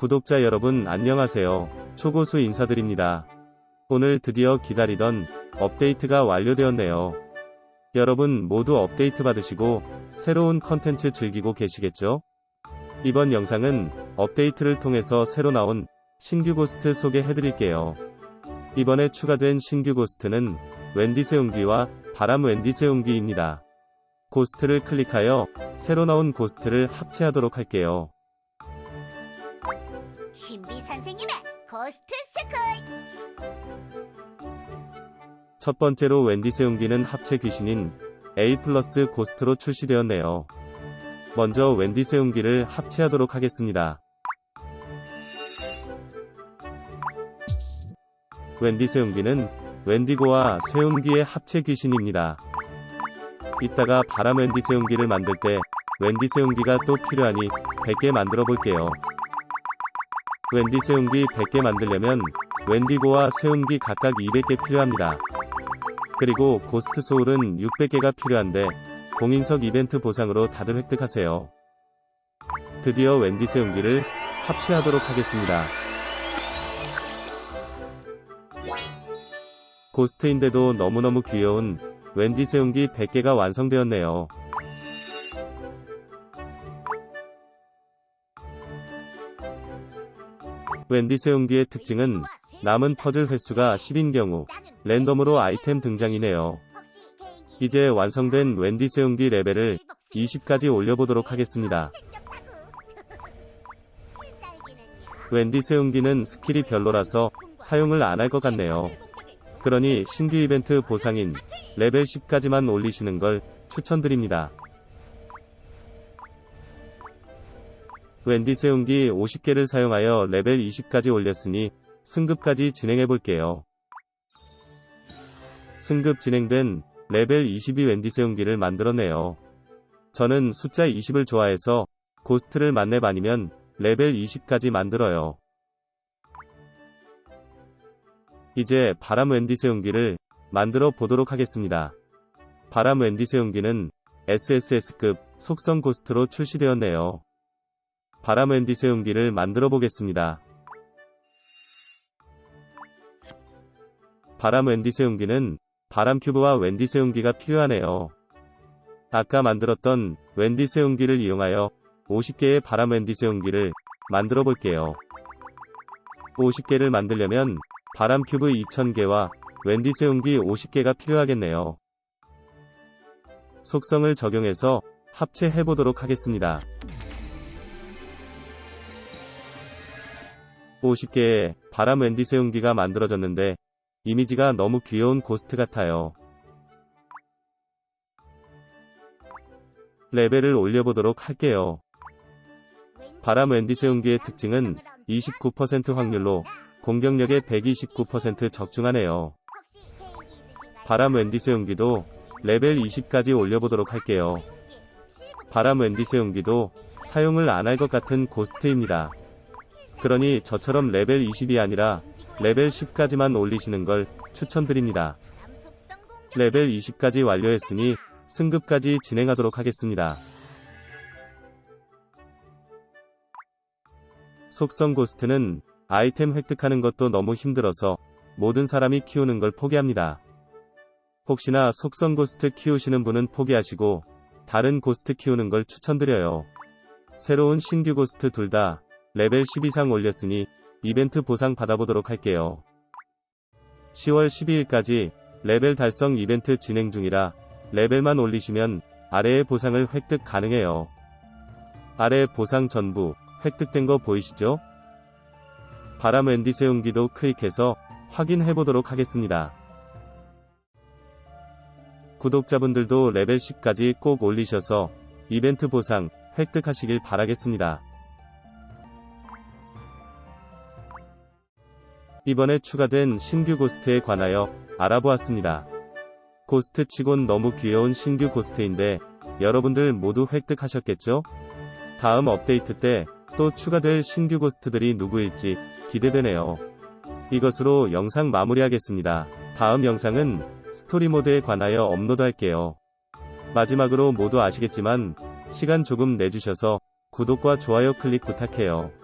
구독자 여러분 안녕하세요. 초고수 인사드립니다. 오늘 드디어 기다리던 업데이트가 완료되었네요. 여러분 모두 업데이트 받으시고 새로운 컨텐츠 즐기고 계시겠죠? 이번 영상은 업데이트를 통해서 새로 나온 신규 고스트 소개해드릴게요. 이번에 추가된 신규 고스트는 웬디 세운기와 바람 웬디 세운기입니다. 고스트를 클릭하여 새로 나온 고스트를 합체하도록 할게요. 신비 선생님의 고스트 스쿨 첫 번째로 웬디 세운기는 합체 귀신인 A 플러스 고스트로 출시되었네요. 먼저 웬디 세운기를 합체하도록 하겠습니다. 웬디 세운기는 웬디고와 세운기의 합체 귀신입니다. 이따가 바람 웬디 세운기를 만들 때 웬디 세운기가 또 필요하니 100개 만들어 볼게요. 웬디 세운기 100개 만들려면 웬디고와 세운기 각각 200개 필요합니다. 그리고 고스트 소울은 600개가 필요한데 공인석 이벤트 보상으로 다들 획득하세요. 드디어 웬디 세운기를 합체하도록 하겠습니다. 고스트인데도 너무너무 귀여운 웬디 세운기 100개가 완성되었네요. 웬디 세운기의 특징은 남은 퍼즐 횟수가 10인 경우 랜덤으로 아이템 등장이네요. 이제 완성된 웬디 세운기 레벨을 20까지 올려보도록 하겠습니다. 웬디 세운기는 스킬이 별로라서 사용을 안 할 것 같네요. 그러니 신규 이벤트 보상인 레벨 10까지만 올리시는 걸 추천드립니다. 웬디 세운기 50개를 사용하여 레벨 20까지 올렸으니 승급까지 진행해 볼게요. 승급 진행된 레벨 22 웬디 세운기를 만들었네요. 저는 숫자 20을 좋아해서 고스트를 만렙 아니면 레벨 20까지 만들어요. 이제 바람 웬디 세운기를 만들어 보도록 하겠습니다. 바람 웬디 세운기는 SSS급 속성 고스트로 출시되었네요. 바람 웬디 세운기를 만들어 보겠습니다. 바람 웬디 세운기는 바람 큐브와 웬디 세운기가 필요하네요. 아까 만들었던 웬디 세운기를 이용하여 50개의 바람 웬디 세운기를 만들어 볼게요. 50개를 만들려면 바람 큐브 2000개와 웬디 세운기 50개가 필요하겠네요. 속성을 적용해서 합체해 보도록 하겠습니다. 50개의 바람 웬디 세운기가 만들어졌는데 이미지가 너무 귀여운 고스트 같아요. 레벨을 올려보도록 할게요. 바람 웬디 세운기의 특징은 29% 확률로 공격력의 129% 적중하네요. 바람 웬디 세운기도 레벨 20까지 올려보도록 할게요. 바람 웬디 세운기도 사용을 안 할 것 같은 고스트입니다. 그러니 저처럼 레벨 20이 아니라 레벨 10까지만 올리시는 걸 추천드립니다. 레벨 20까지 완료했으니 승급까지 진행하도록 하겠습니다. 속성 고스트는 아이템 획득하는 것도 너무 힘들어서 모든 사람이 키우는 걸 포기합니다. 혹시나 속성 고스트 키우시는 분은 포기하시고 다른 고스트 키우는 걸 추천드려요. 새로운 신규 고스트 둘 다 레벨 10 이상 올렸으니 이벤트 보상 받아보도록 할게요. 10월 12일까지 레벨 달성 이벤트 진행 중이라 레벨만 올리시면 아래의 보상을 획득 가능해요. 아래 보상 전부 획득된 거 보이시죠? 바람 웬디 세운기도 클릭해서 확인해 보도록 하겠습니다. 구독자분들도 레벨 10까지 꼭 올리셔서 이벤트 보상 획득하시길 바라겠습니다. 이번에 추가된 신규 고스트에 관하여 알아보았습니다. 고스트 치곤 너무 귀여운 신규 고스트인데 여러분들 모두 획득하셨겠죠? 다음 업데이트 때 또 추가될 신규 고스트들이 누구일지 기대되네요. 이것으로 영상 마무리하겠습니다. 다음 영상은 스토리 모드에 관하여 업로드할게요. 마지막으로 모두 아시겠지만 시간 조금 내주셔서 구독과 좋아요 클릭 부탁해요.